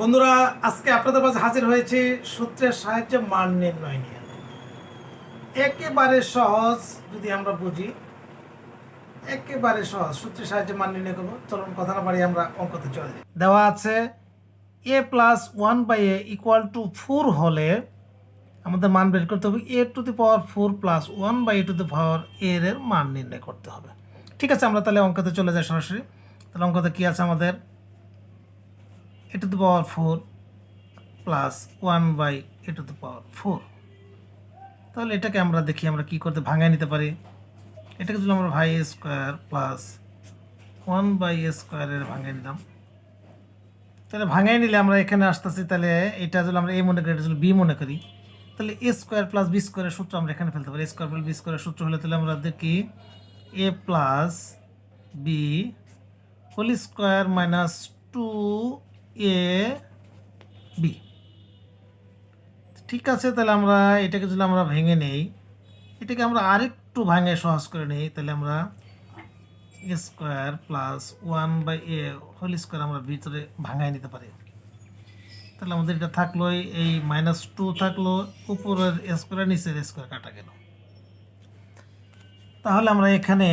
বন্ধুরা, আজকে আপনাদের মাঝে হাজির হয়েছি সূত্রের সাহায্যে মান নির্ণয় নিয়ে। একেবারে সহজ, যদি আমরা বুঝি। একেবারে সহজ, সূত্রের সাহায্যে মান নির্ণয় করব। চলুন কথা না বাড়ি আমরা অঙ্কতে চলে যাই। দেওয়া আছে a plus one by a equal to four হলে আমাদের মান বের করতে হবে a to the power four plus one by a to the power এর এর মান নির্ণয় করতে হবে। ঠিক আছে, আমরা তাহলে অঙ্কতে চলে যাই সরাসরি। তাহলে অঙ্কতে কী আছে আমাদের? A to the power four plus one by a to the power four তাহলে এটাকে আমরা দেখি, আমরা কি করতে, ভাঙায় নিতে পারি। এটাকে যদি আমরা ভাই স্কোয়ার প্লাস ওয়ান বাই স্কোয়ারের ভাঙিয়ে নিলাম। তাহলে ভাঙাই নিলে আমরা এখানে আসতেছি, তাহলে এটা যদি আমরা এ মনে করি, এটা যদি বি মনে করি, তাহলে এ স্কোয়ার প্লাস বি স্কোয়ারের সূত্র আমরা এখানে ফেলতে পারি। স্কোয়ার প্লাস বি স্কোয়ারের সূত্র হলে তাহলে আমরা দেখি a plus b whole square minus two a b ঠিক আছে, তাহলে আমরা এটাকে যদি আমরা ভেঙে নেই, এটাকে আমরা আরেকটু ভাঙে সহজ করে নিই, তাহলে আমরা square plus one by a whole square আমরা ভিতরে ভাঙায় নিতে পারি। তাহলে আমাদের এটা থাকল, এই মাইনাস টু থাকল, উপরের স্কোয়ার নিচের স্কোয়ার কাটা গেল। তাহলে আমরা এখানে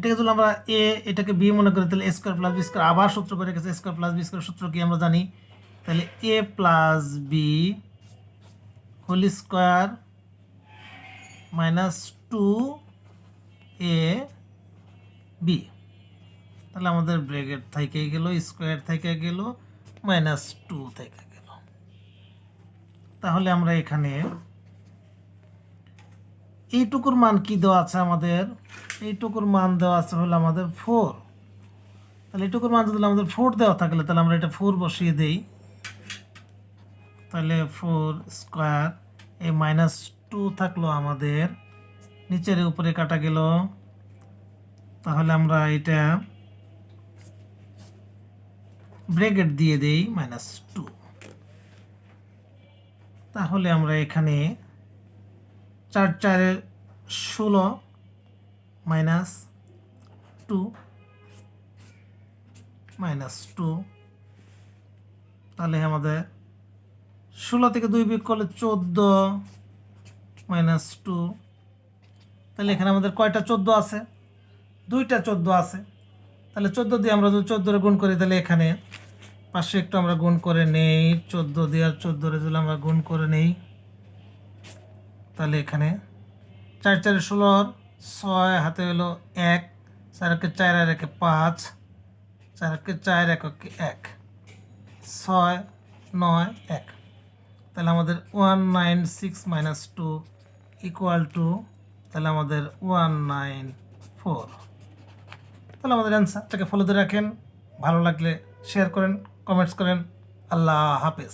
এটাকে যদি আমরা এ এটাকে বি মনে করি, তাহলে স্কোয়ার প্লাস বি স্কোয়ার আবার সূত্র করে গেছে স্কোয়ার প্লাস বি স্কোয়ার সূত্র কি আমরা জানি? তাহলে a plus b whole square minus two a b তাহলে আমাদের ব্রেকেট থেকে গেল স্কোয়ার থেকে গেল মাইনাস টু থেকে গেল। তাহলে আমরা এখানে এইটুকুর মান কি দেওয়া আছে আমাদের? এইটুকুর মান দেওয়া আছে হলো আমাদের ফোর তাহলে এইটুকুর মান যদি আমাদের ফোর দেওয়া থাকলে তাহলে আমরা এটা ফোর বসিয়ে দেই। তাহলে ফোর স্কোয়ার এই মাইনাস টু থাকল আমাদের। নিচের উপরে কাটা গেল। তাহলে আমরা এটা ব্রেকেট দিয়ে দেই মাইনাস টু তাহলে আমরা এখানে চার চারে ষোলো মাইনাস টু মাইনাস টু। তাহলে আমাদের ষোলো থেকে দুই বিয়োগ করলে চোদ্দ মাইনাস টু। তাহলে এখানে আমাদের কয়টা চোদ্দ আছে? দুইটা চোদ্দ আছে। তাহলে চোদ্দ দিয়ে আমরা যদি চোদ্দোরে গুণ করি, তাহলে এখানে পাশে একটু আমরা গুণ করে নেই। চোদ্দ দিয়ে আর চোদ্দোরে যদি আমরা গুণ করে নেই তাহলে এখানে চার চারে ষোলোর ছয় হাতে হলো এক, চার একে চার আর একে পাঁচ, চার একে চার এককে এক ছয়, নয়, এক। তাহলে আমাদের one nine six minus two equal to, তাহলে আমাদের ওয়ান নাইন ফোর। তাহলে আমাদের অ্যান্সারটাকে ফলো দিয়ে রাখেন। ভালো লাগলে শেয়ার করেন কমেন্টস করেন। আল্লাহ হাফেজ।